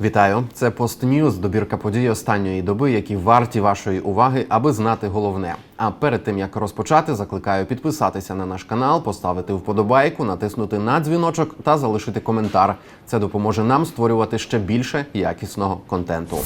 Вітаю! Це «Постньюз» – добірка подій останньої доби, які варті вашої уваги, аби знати головне. А перед тим як розпочати, закликаю підписатися на наш канал, поставити вподобайку, натиснути на дзвіночок та залишити коментар. Це допоможе нам створювати ще більше якісного контенту.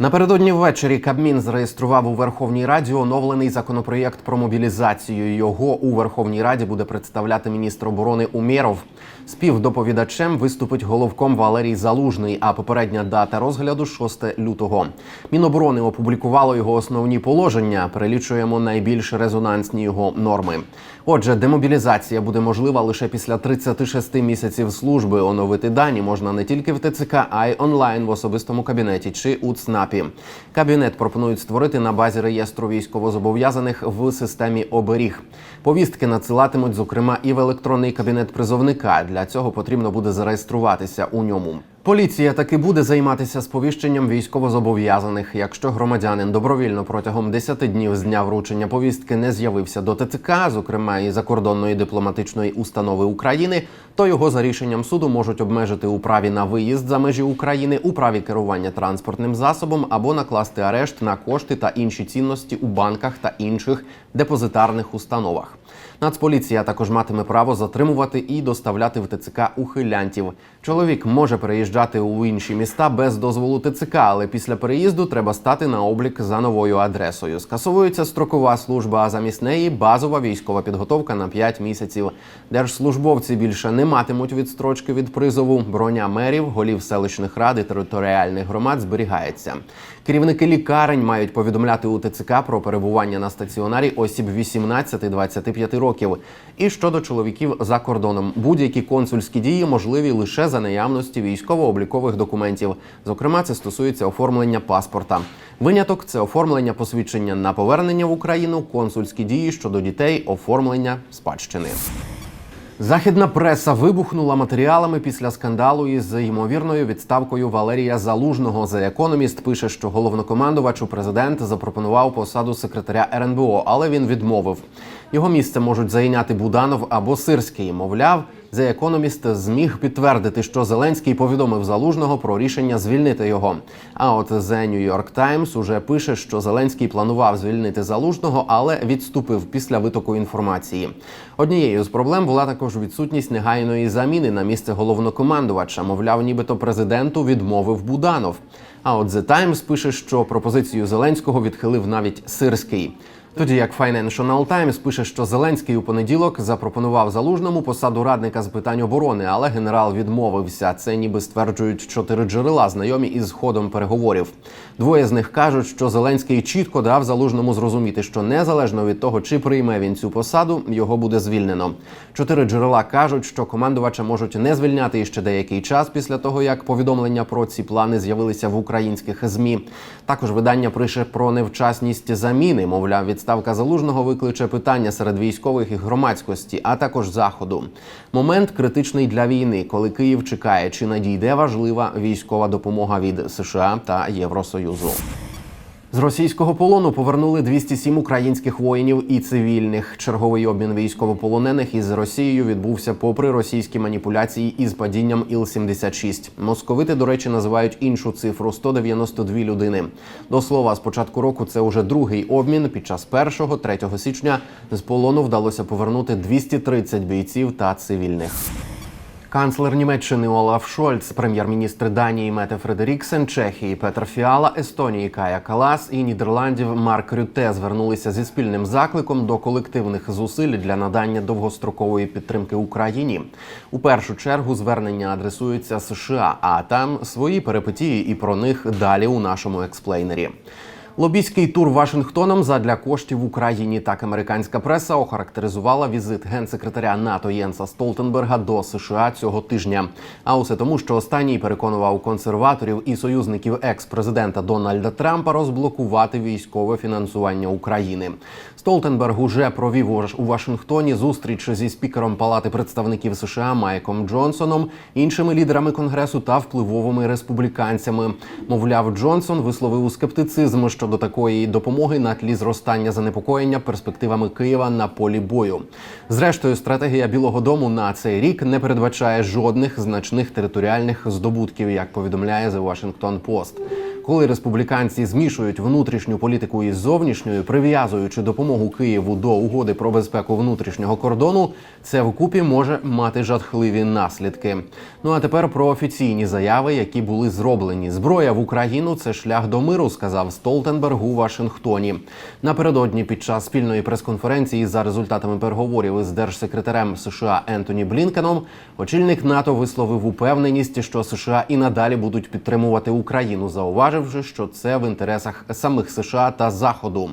Напередодні ввечері Кабмін зареєстрував у Верховній Раді оновлений законопроєкт про мобілізацію. Його у Верховній Раді буде представляти міністр оборони Умєров. Співдоповідачем виступить головком Валерій Залужний. А попередня дата розгляду 6 лютого. Міноборони опублікувало його основні положення. Перелічуємо найбільш резонансні його норми. Отже, демобілізація буде можлива лише після 36 місяців служби. Оновити дані можна не тільки в ТЦК, а й онлайн в особистому кабінеті чи у ЦНАПі. Кабінет пропонують створити на базі реєстру військовозобов'язаних в системі оберіг. Повістки надсилатимуть, зокрема, і в електронний кабінет призовника. Для цього потрібно буде зареєструватися у ньому. Поліція таки буде займатися сповіщенням військовозобов'язаних. Якщо громадянин добровільно протягом 10 днів з дня вручення повістки не з'явився до ТЦК, зокрема і закордонної дипломатичної установи України, то його за рішенням суду можуть обмежити у праві на виїзд за межі України, у праві керування транспортним засобом або накласти арешт на кошти та інші цінності у банках та інших депозитарних установах. Нацполіція також матиме право затримувати і доставляти в ТЦК ухилянтів. Чоловік може переїжджати у інші міста без дозволу ТЦК, але після переїзду треба стати на облік за новою адресою. Скасовується строкова служба, а замість неї базова військова підготовка на 5 місяців. Держслужбовці більше не матимуть відстрочки від призову. Броня мерів, голів селищних рад і територіальних громад зберігається. Керівники лікарень мають повідомляти у ТЦК про перебування на стаціонарі осіб 18-25 років. І щодо чоловіків за кордоном, будь-які консульські дії можливі лише за наявності військово-облікових документів. Зокрема, це стосується оформлення паспорта. Виняток це оформлення посвідчення на повернення в Україну, консульські дії щодо дітей, оформлення спадщини. Західна преса вибухнула матеріалами після скандалу із ймовірною відставкою Валерія Залужного. За економіст пише, що головнокомандувачу президент запропонував посаду секретаря РНБО, але він відмовив. Його місце можуть зайняти Буданов або Сирський. Мовляв, The Economist зміг підтвердити, що Зеленський повідомив Залужного про рішення звільнити його. А от The New York Times уже пише, що Зеленський планував звільнити Залужного, але відступив після витоку інформації. Однією з проблем була також відсутність негайної заміни на місце головнокомандувача. Мовляв, нібито президенту відмовив Буданов. А от The Times пише, що пропозицію Зеленського відхилив навіть Сирський. Тоді як Financial Times пише, що Зеленський у понеділок запропонував залужному посаду радника з питань оборони, але генерал відмовився. Це ніби стверджують чотири джерела, знайомі із ходом переговорів. Двоє з них кажуть, що Зеленський чітко дав залужному зрозуміти, що незалежно від того, чи прийме він цю посаду, його буде звільнено. Чотири джерела кажуть, що командувача можуть не звільняти іще деякий час після того, як повідомлення про ці плани з'явилися в українських змі. Також видання пише про невчасність заміни, мовляв, відставка залужного викличе питання серед військових і громадськості, а також заходу. Момент критичний для війни, коли Київ чекає, чи надійде важлива військова допомога від США та Євросоюзу. З російського полону повернули 207 українських воїнів і цивільних. Черговий обмін військовополонених із Росією відбувся попри російські маніпуляції із падінням Іл-76. Московити, до речі, називають іншу цифру 192 людини. До слова, з початку року це уже другий обмін. Під час 1-3 січня з полону вдалося повернути 230 бійців та цивільних. Канцлер Німеччини Олаф Шольц, прем'єр-міністр Данії Мете Фредеріксен, Чехії Петр Фіала, Естонії Кая Калас і Нідерландів Марк Рюте звернулися зі спільним закликом до колективних зусиль для надання довгострокової підтримки Україні. У першу чергу звернення адресуються США, а там свої перипетії і про них далі у нашому експлейнері. Лобійський тур Вашингтоном задля коштів в Україні. Так американська преса охарактеризувала візит генсекретаря НАТО Єнса Столтенберга до США цього тижня. А усе тому, що останній переконував консерваторів і союзників екс-президента Дональда Трампа розблокувати військове фінансування України. Столтенберг уже провів у Вашингтоні зустріч зі спікером Палати представників США Майком Джонсоном, іншими лідерами конгресу та впливовими республіканцями. Мовляв, Джонсон висловив скептицизм щодо такої допомоги на тлі зростання занепокоєння перспективами Києва на полі бою. Зрештою, стратегія Білого Дому на цей рік не передбачає жодних значних територіальних здобутків, як повідомляє The Washington Post. Коли республіканці змішують внутрішню політику із зовнішньою, прив'язуючи допомогу Києву до угоди про безпеку внутрішнього кордону, це вкупі може мати жахливі наслідки. Ну а тепер про офіційні заяви, які були зроблені. Зброя в Україну це шлях до миру, сказав Столтенберг у Вашингтоні. Напередодні під час спільної прес-конференції за результатами переговорів із держсекретарем США Ентоні Блінкеном, очільник НАТО висловив упевненість, що США і надалі будуть підтримувати Україну, зауваживши, що це в інтересах самих США та Заходу.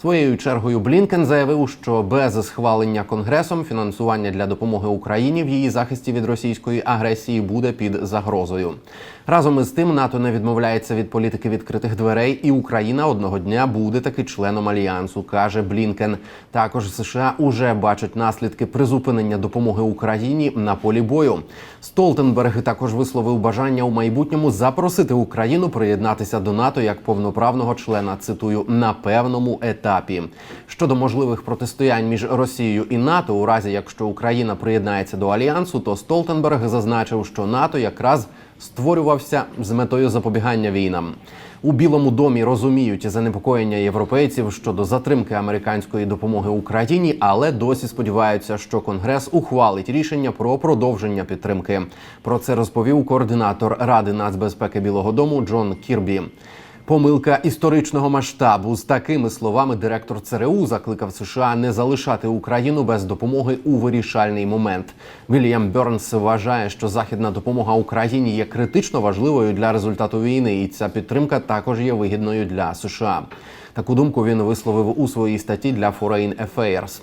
Своєю чергою Блінкен заявив, що без схвалення конгресом фінансування для допомоги Україні в її захисті від російської агресії буде під загрозою. Разом із тим НАТО не відмовляється від політики відкритих дверей, і Україна одного дня буде таки членом альянсу, каже Блінкен. Також США уже бачать наслідки призупинення допомоги Україні на полі бою. Столтенберг також висловив бажання у майбутньому запросити Україну приєднатися до НАТО як повноправного члена. Цитую на певному етапі. Щодо можливих протистоянь між Росією і НАТО, у разі якщо Україна приєднається до альянсу, то Столтенберг зазначив, що НАТО якраз створювався з метою запобігання війнам. У Білому домі розуміють занепокоєння європейців щодо затримки американської допомоги Україні, але досі сподіваються, що Конгрес ухвалить рішення про продовження підтримки. Про це розповів координатор Ради нацбезпеки Білого Дому Джон Кірбі. Помилка історичного масштабу з такими словами директор ЦРУ закликав США не залишати Україну без допомоги у вирішальний момент. Вільям Бернс вважає, що західна допомога Україні є критично важливою для результату війни, і ця підтримка також є вигідною для США. Таку думку він висловив у своїй статті для Foreign Affairs.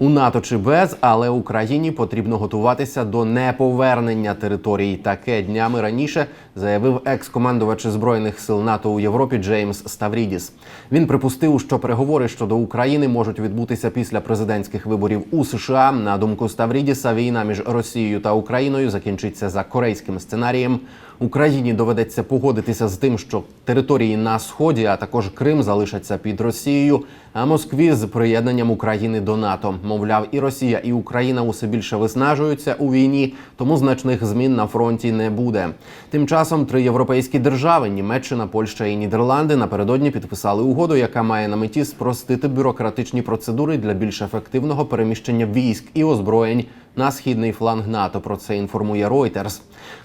У НАТО чи без, але Україні потрібно готуватися до неповернення територій. Таке днями раніше заявив екс-командувач збройних сил НАТО у Європі Джеймс Ставрідіс. Він припустив, що переговори щодо України можуть відбутися після президентських виборів у США. На думку Ставрідіса, війна між Росією та Україною закінчиться за корейським сценарієм. Україні доведеться погодитися з тим, що території на сході, а також Крим залишаться під Росією. А Москві з приєднанням України до НАТО. Мовляв, і Росія, і Україна усе більше виснажуються у війні, тому значних змін на фронті не буде. Тим часом три європейські держави Німеччина, Польща і Нідерланди напередодні підписали угоду, яка має на меті спростити бюрократичні процедури для більш ефективного переміщення військ і озброєнь на східний фланг НАТО. Про це інформує Reuters.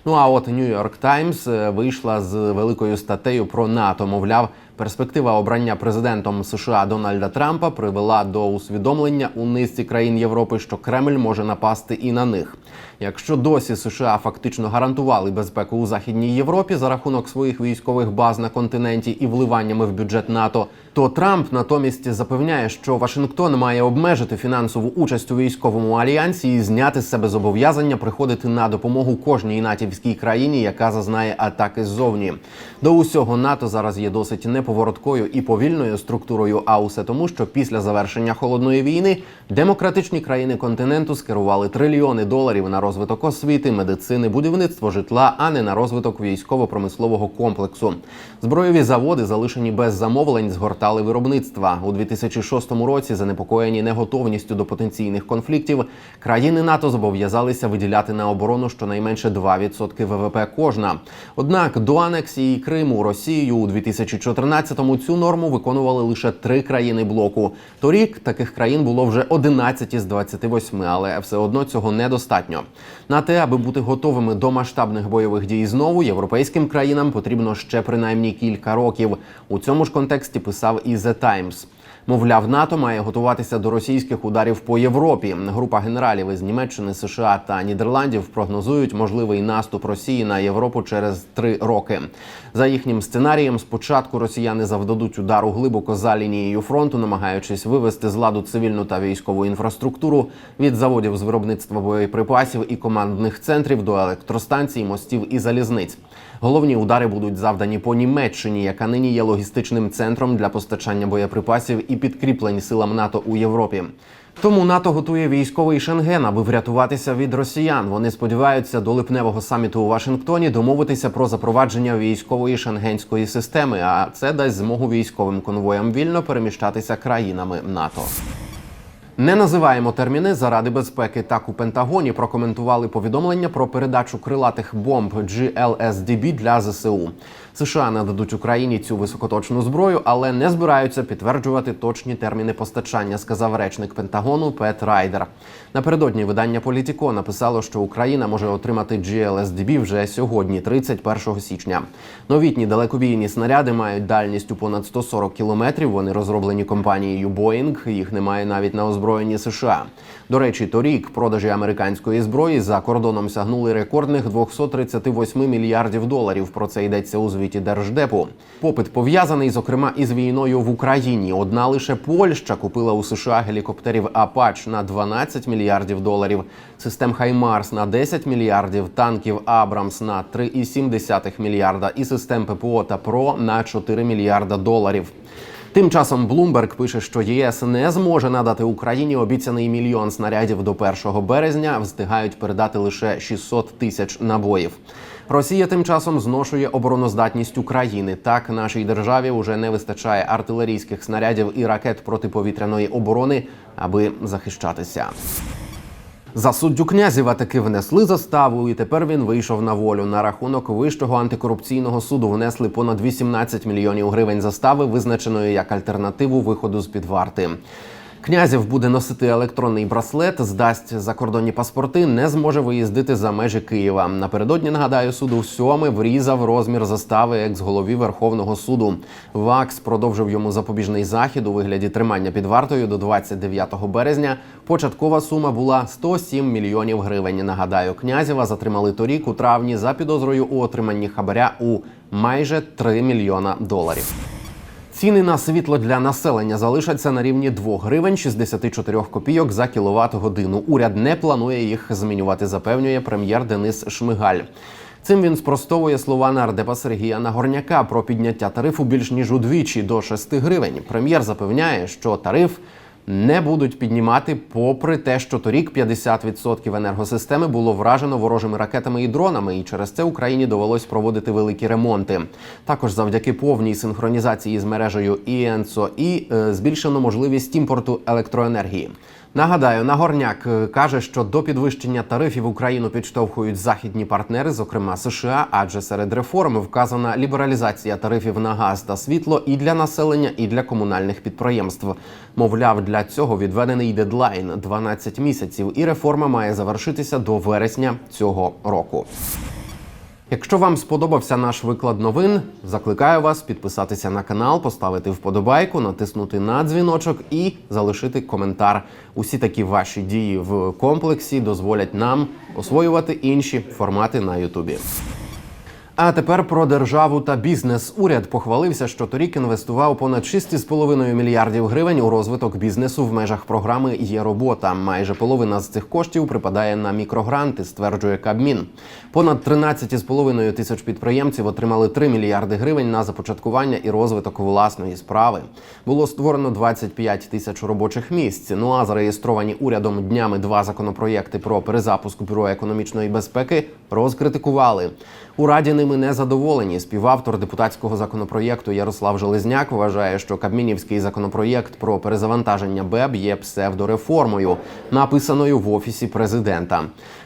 Ну а от New York Times е, вийшла з великою статтею про НАТО. Мовляв, перспектива обрання президентом США Дональда Трампа привела до усвідомлення у низці країн Європи, що Кремль може напасти і на них. Якщо досі США фактично гарантували безпеку у західній Європі за рахунок своїх військових баз на континенті і вливаннями в бюджет НАТО, то Трамп натомість запевняє, що Вашингтон має обмежити фінансову участь у військовому альянсі і зняти з себе зобов'язання приходити на допомогу кожній натівській країні, яка зазнає атаки ззовні. До усього НАТО зараз є досить неповороткою і повільною структурою. А усе тому, що після завершення холодної війни демократичні країни континенту скерували трильйони доларів на розвиток освіти, медицини, будівництво житла, а не на розвиток військово-промислового комплексу. Збройові заводи, залишені без замовлень, згортали виробництва у 2006 році. Занепокоєні неготовністю до потенційних конфліктів, країни НАТО зобов'язалися виділяти на оборону щонайменше 2% ВВП кожна. Однак до анексії Криму Росією у 2014-му цю норму виконували лише три країни блоку. Торік таких країн було вже 11 із 28, але все одно цього недостатньо. На те, аби бути готовими до масштабних бойових дій знову, європейським країнам потрібно ще принаймні кілька років. У цьому ж контексті писав і The Times. Мовляв, НАТО має готуватися до російських ударів по Європі. Група генералів із Німеччини, США та Нідерландів прогнозують можливий наступ Росії на Європу через три роки. За їхнім сценарієм, спочатку росіяни завдадуть удару глибоко за лінією фронту, намагаючись вивести з ладу цивільну та військову інфраструктуру від заводів з виробництва боєприпасів і командних центрів до електростанцій, мостів і залізниць. Головні удари будуть завдані по Німеччині, яка нині є логістичним центром для постачання боєприпасів і підкріплень силам НАТО у Європі. Тому НАТО готує військовий Шенген, аби врятуватися від росіян. Вони сподіваються до липневого саміту у Вашингтоні домовитися про запровадження військової шенгенської системи. А це дасть змогу військовим конвоям вільно переміщатися країнами НАТО. Не називаємо терміни заради безпеки. Так у Пентагоні прокоментували повідомлення про передачу крилатих бомб GLSDB для ЗСУ. США нададуть Україні цю високоточну зброю, але не збираються підтверджувати точні терміни постачання, сказав речник Пентагону Пет Райдер. Напередодні видання Політіко написало, що Україна може отримати GLSDB вже сьогодні, 31 січня. Новітні далекобійні снаряди мають дальність у понад 140 кілометрів. Вони розроблені компанією Boeing. Їх немає навіть на озброєнні США. До речі, торік продажі американської зброї за кордоном сягнули рекордних 238 мільярдів доларів. Про це йдеться у звіті Держдепу. Попит пов'язаний, зокрема, із війною в Україні. Одна лише Польща купила у США гелікоптерів Апач на 12 мільярдів доларів, систем Хаймарс на 10 мільярдів, танків Абрамс на 3,7 мільярда і систем ППО та ПРО на 4 мільярда доларів. Тим часом Блумберг пише, що ЄС не зможе надати Україні обіцяний мільйон снарядів до 1 березня. Встигають передати лише 600 тисяч набоїв. Росія тим часом зношує обороноздатність України. Так нашій державі вже не вистачає артилерійських снарядів і ракет протиповітряної оборони, аби захищатися. За суддю князєва таки внесли заставу, і тепер він вийшов на волю. На рахунок вищого антикорупційного суду внесли понад 18 мільйонів гривень застави, визначеної як альтернативу виходу з під варти. Князів буде носити електронний браслет, здасть закордонні паспорти, не зможе виїздити за межі Києва. Напередодні нагадаю, суду сьоме врізав розмір застави екс-голові Верховного суду. ВАКС продовжив йому запобіжний захід у вигляді тримання під вартою до 29 березня. Початкова сума була 107 мільйонів гривень. Нагадаю, князєва затримали торік у травні за підозрою у отриманні хабаря у майже 3 мільйона доларів. Ціни на світло для населення залишаться на рівні 2 гривень 64 копійок за кіловат годину. Уряд не планує їх змінювати, запевнює прем'єр Денис Шмигаль. Цим він спростовує слова нардепа Сергія Нагорняка про підняття тарифу більш ніж удвічі до 6 гривень. Прем'єр запевняє, що тариф не будуть піднімати, попри те, що торік 50% енергосистеми було вражено ворожими ракетами і дронами, і через це Україні довелось проводити великі ремонти. Також завдяки повній синхронізації з мережею ІНЦОІ е, збільшено можливість імпорту електроенергії. Нагадаю, Нагорняк е, каже, що до підвищення тарифів Україну підштовхують західні партнери, зокрема США, адже серед реформ вказана лібералізація тарифів на газ та світло і для населення, і для комунальних підприємств. Мовляв, для цього відведений дедлайн 12 місяців, і реформа має завершитися до вересня цього року. Якщо вам сподобався наш виклад новин, закликаю вас підписатися на канал, поставити вподобайку, натиснути на дзвіночок і залишити коментар. Усі такі ваші дії в комплексі дозволять нам освоювати інші формати на Ютубі. А тепер про державу та бізнес. Уряд похвалився, що торік інвестував понад 6,5 мільярдів гривень у розвиток бізнесу в межах програми Є робота. Майже половина з цих коштів припадає на мікрогранти, стверджує Кабмін. Понад 13,5 тисяч підприємців отримали 3 мільярди гривень на започаткування і розвиток власної справи. Було створено 25 тисяч робочих місць. Ну а зареєстровані урядом днями два законопроєкти про перезапуск бюро економічної безпеки розкритикували. У раді ними не задоволені. Співавтор депутатського законопроєкту Ярослав Железняк вважає, що кабмінівський законопроєкт про перезавантаження БЕБ є псевдореформою, написаною в офісі президента.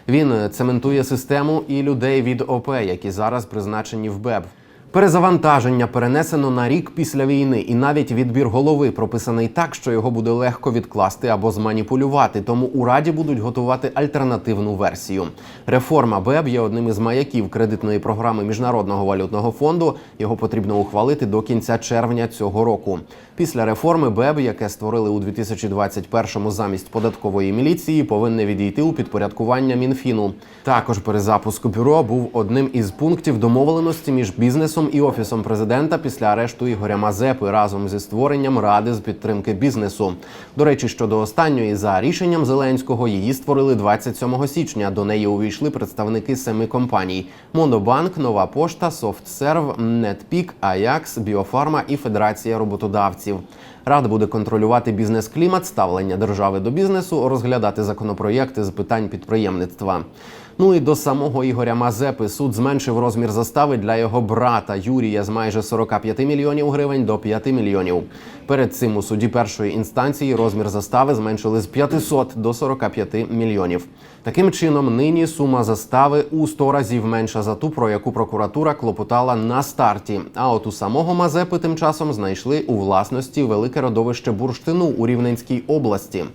Він цементує систему і людей від ОП, які зараз призначені в БЕБ. Перезавантаження перенесено на рік після війни, і навіть відбір голови прописаний так, що його буде легко відкласти або зманіпулювати. Тому у раді будуть готувати альтернативну версію. Реформа БЕБ є одним із маяків кредитної програми Міжнародного валютного фонду. Його потрібно ухвалити до кінця червня цього року. Після реформи БЕБ, яке створили у 2021-му замість податкової міліції, повинне відійти у підпорядкування Мінфіну. Також перезапуск бюро був одним із пунктів домовленості між бізнесом і офісом президента після арешту Ігоря Мазепи разом зі створенням ради з підтримки бізнесу. До речі, щодо останньої за рішенням Зеленського її створили 27 січня. До неї увійшли представники семи компаній: Монобанк, Нова Пошта, Софтсерв, Нетпік, Аякс, Біофарма і Федерація роботодавців. Рада буде контролювати бізнес-клімат, ставлення держави до бізнесу, розглядати законопроєкти з питань підприємництва. Ну і до самого Ігоря Мазепи суд зменшив розмір застави для його брата Юрія з майже 45 мільйонів гривень до 5 мільйонів. Перед цим у суді першої інстанції розмір застави зменшили з 500 до 45 мільйонів. Таким чином, нині сума застави у 100 разів менша за ту, про яку прокуратура клопотала на старті. А от у самого Мазепи тим часом знайшли у власності велике родовище бурштину у Рівненській області.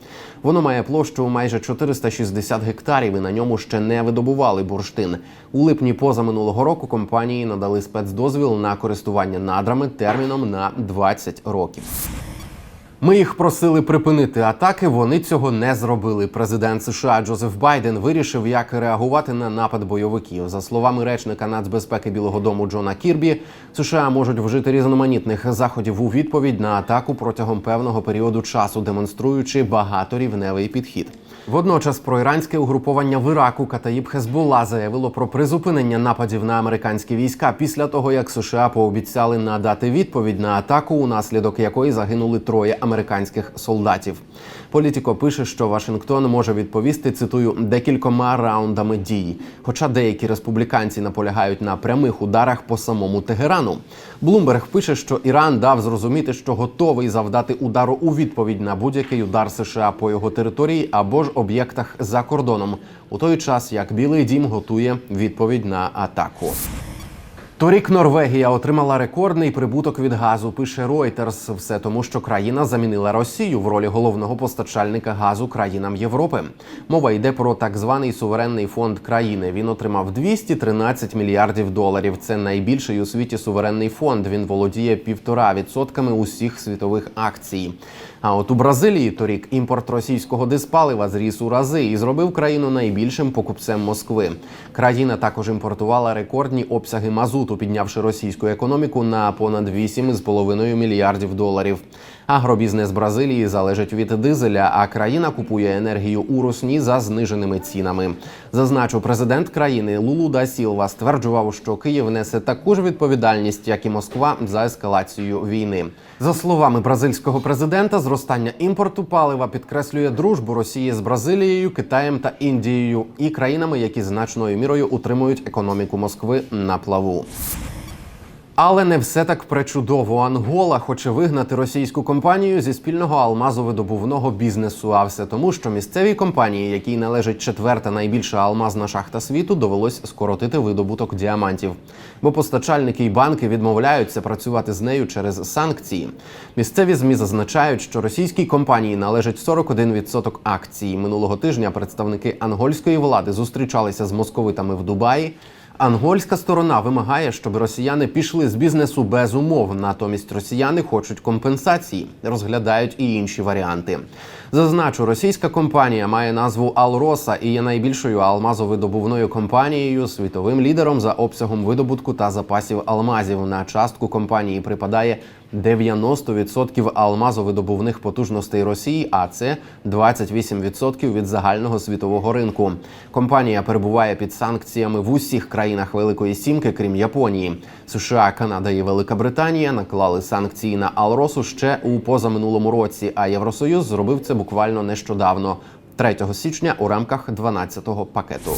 Воно має площу майже 460 гектарів, і на ньому ще не видобували бурштин. У липні позаминулого року компанії надали спецдозвіл на користування надрами терміном на 20 років. Ми їх просили припинити атаки. Вони цього не зробили. Президент США Джозеф Байден вирішив, як реагувати на напад бойовиків. За словами речника нацбезпеки Білого Дому Джона Кірбі, США можуть вжити різноманітних заходів у відповідь на атаку протягом певного періоду часу, демонструючи багаторівневий підхід. Водночас проіранське угруповання в Іраку Катаїб Хезболла заявило про призупинення нападів на американські війська після того, як США пообіцяли надати відповідь на атаку, унаслідок якої загинули троє американських солдатів. Політіко пише, що Вашингтон може відповісти цитую декількома раундами дій. Хоча деякі республіканці наполягають на прямих ударах по самому Тегерану. Блумберг пише, що Іран дав зрозуміти, що готовий завдати удару у відповідь на будь-який удар США по його території або ж об'єктах за кордоном, у той час як Білий Дім готує відповідь на атаку. Торік Норвегія отримала рекордний прибуток від газу. Пише Reuters. Все тому, що країна замінила Росію в ролі головного постачальника газу країнам Європи. Мова йде про так званий суверенний фонд країни. Він отримав 213 мільярдів доларів. Це найбільший у світі суверенний фонд. Він володіє півтора відсотками усіх світових акцій. А от у Бразилії торік імпорт російського диспалива зріс у рази і зробив країну найбільшим покупцем Москви. Країна також імпортувала рекордні обсяги мазуту, піднявши російську економіку на понад 8,5 мільярдів доларів. Агробізнес Бразилії залежить від дизеля, а країна купує енергію у Росні за зниженими цінами. Зазначу, президент країни Лулу да Сілва стверджував, що Київ несе таку ж відповідальність, як і Москва, за ескалацію війни. За словами бразильського президента, зростання імпорту палива підкреслює дружбу Росії з Бразилією, Китаєм та Індією і країнами, які значною мірою утримують економіку Москви на плаву. Але не все так пречудово. Ангола хоче вигнати російську компанію зі спільного алмазовидобувного бізнесу. А все тому, що місцевій компанії, якій належить четверта найбільша алмазна шахта світу, довелось скоротити видобуток діамантів. Бо постачальники й банки відмовляються працювати з нею через санкції. Місцеві змі зазначають, що російській компанії належить 41% акцій. Минулого тижня представники ангольської влади зустрічалися з московитами в Дубаї. Ангольська сторона вимагає, щоб росіяни пішли з бізнесу без умов. Натомість росіяни хочуть компенсації, розглядають і інші варіанти. Зазначу, російська компанія має назву Алроса і є найбільшою алмазовидобувною компанією, світовим лідером за обсягом видобутку та запасів алмазів. На частку компанії припадає 90% алмазовидобувних потужностей Росії, а це 28% від загального світового ринку. Компанія перебуває під санкціями в усіх країнах Великої Сімки, крім Японії. США, Канада і Велика Британія наклали санкції на Алросу ще у позаминулому році. А Євросоюз зробив це буквально нещодавно, 3 січня, у рамках 12-го пакету.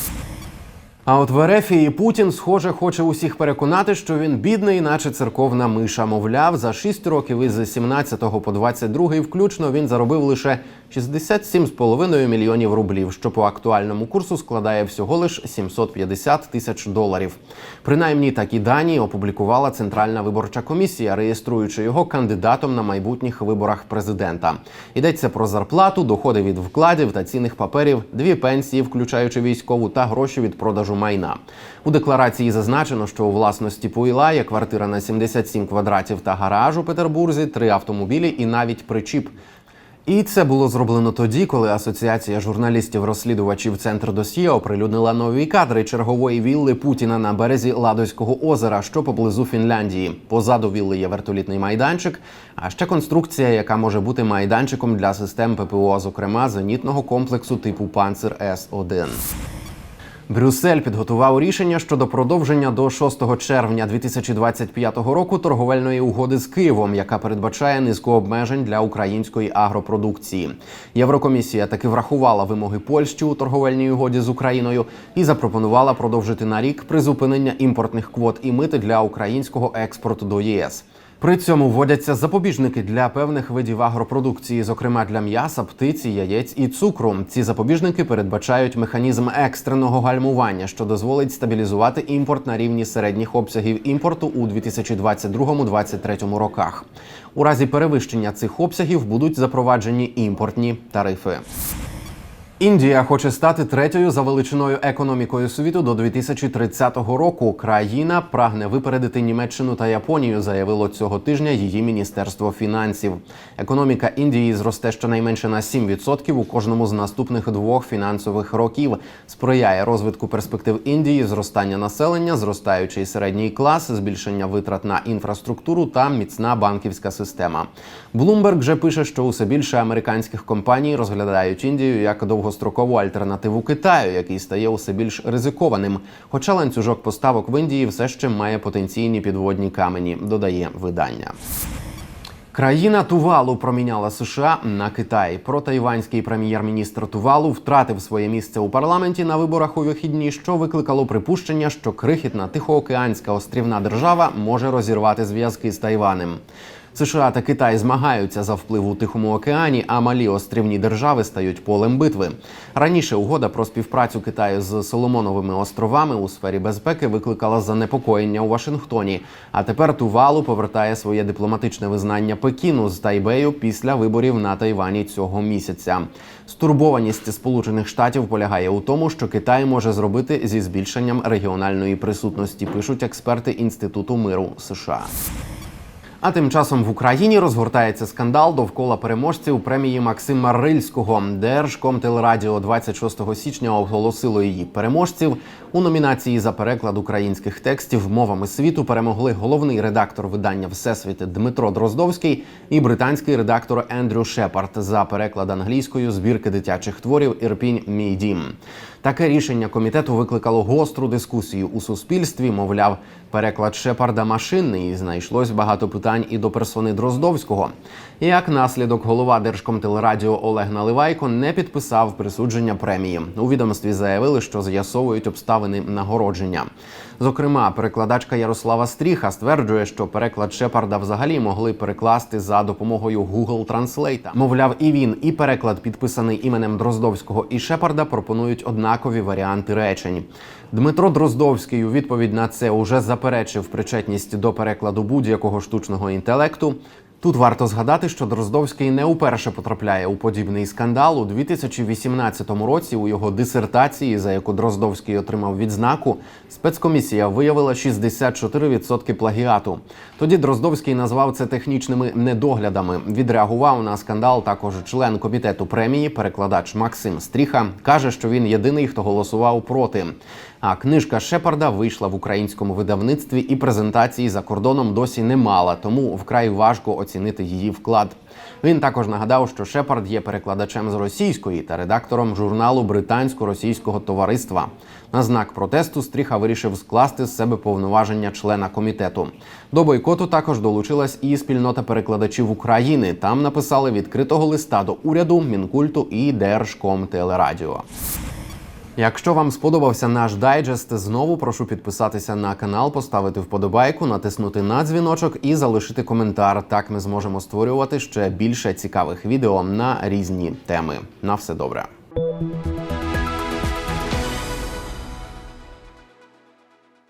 А от в Ерефії Путін, схоже, хоче усіх переконати, що він бідний, наче церковна миша. Мовляв, за 6 років із 17 по 22 включно він заробив лише 67,5 мільйонів рублів, що по актуальному курсу складає всього лиш 750 тисяч доларів. Принаймні такі дані опублікувала Центральна виборча комісія, реєструючи його кандидатом на майбутніх виборах президента. Йдеться про зарплату, доходи від вкладів та цінних паперів, дві пенсії, включаючи військову, та гроші від продажу майна. У декларації зазначено, що у власності Пуйла є квартира на 77 квадратів та гараж у Петербурзі, три автомобілі і навіть причіп. І це було зроблено тоді, коли Асоціація журналістів-розслідувачів Центр Досьє оприлюднила нові кадри чергової вілли Путіна на березі Ладозького озера, що поблизу Фінляндії. Позаду вілли є вертолітний майданчик, а ще конструкція, яка може бути майданчиком для систем ППО, зокрема зенітного комплексу типу Панцир С 1 Брюссель підготував рішення щодо продовження до 6 червня 2025 року торговельної угоди з Києвом, яка передбачає низку обмежень для української агропродукції. Єврокомісія таки врахувала вимоги Польщі у торговельній угоді з Україною і запропонувала продовжити на рік призупинення імпортних квот і мити для українського експорту до ЄС. При цьому вводяться запобіжники для певних видів агропродукції, зокрема для м'яса, птиці, яєць і цукру. Ці запобіжники передбачають механізм екстреного гальмування, що дозволить стабілізувати імпорт на рівні середніх обсягів імпорту у 2022-2023 роках. У разі перевищення цих обсягів будуть запроваджені імпортні тарифи. Індія хоче стати третьою за величиною економікою світу до 2030 року. Країна прагне випередити Німеччину та Японію, заявило цього тижня її міністерство фінансів. Економіка Індії зросте щонайменше на 7% у кожному з наступних двох фінансових років. Сприяє розвитку перспектив Індії, зростання населення, зростаючий середній клас, збільшення витрат на інфраструктуру та міцна банківська система. Блумберг вже пише, що усе більше американських компаній розглядають Індію як довгострокову альтернативу Китаю, який стає усе більш ризикованим. Хоча ланцюжок поставок в Індії все ще має потенційні підводні камені, додає видання. Країна Тувалу проміняла США на Китай. Протайванський прем'єр-міністр Тувалу втратив своє місце у парламенті на виборах у вихідні, що викликало припущення, що крихітна тихоокеанська острівна держава може розірвати зв'язки з Тайванем. США та Китай змагаються за вплив у Тихому океані, а малі острівні держави стають полем битви. Раніше угода про співпрацю Китаю з Соломоновими островами у сфері безпеки викликала занепокоєння у Вашингтоні. А тепер Тувалу повертає своє дипломатичне визнання Пекіну з Тайбею після виборів на Тайвані цього місяця. Стурбованість Сполучених Штатів полягає у тому, що Китай може зробити зі збільшенням регіональної присутності. Пишуть експерти Інституту миру США. А тим часом в Україні розгортається скандал довкола переможців премії Максима Рильського. Держкомтелерадіо 26 січня оголосило її переможців у номінації за переклад українських текстів мовами світу. Перемогли головний редактор видання Всесвіт Дмитро Дроздовський і британський редактор Ендрю Шепард за переклад англійською збірки дитячих творів Ірпінь Мій дім. Таке рішення комітету викликало гостру дискусію у суспільстві. Мовляв, переклад Шепарда машинний і знайшлось багато питань і до персони Дроздовського. Як наслідок, голова Держкомтелерадіо Олег Наливайко не підписав присудження премії. У відомстві заявили, що з'ясовують обставини нагородження. Зокрема, перекладачка Ярослава Стріха стверджує, що переклад Шепарда взагалі могли перекласти за допомогою Google Translate. Мовляв, і він, і переклад, підписаний іменем Дроздовського і Шепарда, пропонують однакові варіанти речень. Дмитро Дроздовський у відповідь на це уже заперечив причетність до перекладу будь-якого штучного інтелекту. Тут варто згадати, що Дроздовський не уперше потрапляє у подібний скандал у 2018 році. У його дисертації, за яку Дроздовський отримав відзнаку, спецкомісія виявила 64% плагіату. Тоді Дроздовський назвав це технічними недоглядами. Відреагував на скандал також член комітету премії, перекладач Максим Стріха, каже, що він єдиний, хто голосував проти. А книжка Шепарда вийшла в українському видавництві і презентації за кордоном досі не мала, тому вкрай важко оцінити її вклад. Він також нагадав, що Шепард є перекладачем з російської та редактором журналу британсько-російського товариства. На знак протесту Стріха вирішив скласти з себе повноваження члена комітету. До бойкоту також долучилась і спільнота перекладачів України. Там написали відкритого листа до уряду, мінкульту і Держкомтелерадіо. Якщо вам сподобався наш дайджест, знову прошу підписатися на канал, поставити вподобайку, натиснути на дзвіночок і залишити коментар. Так ми зможемо створювати ще більше цікавих відео на різні теми. На все добре.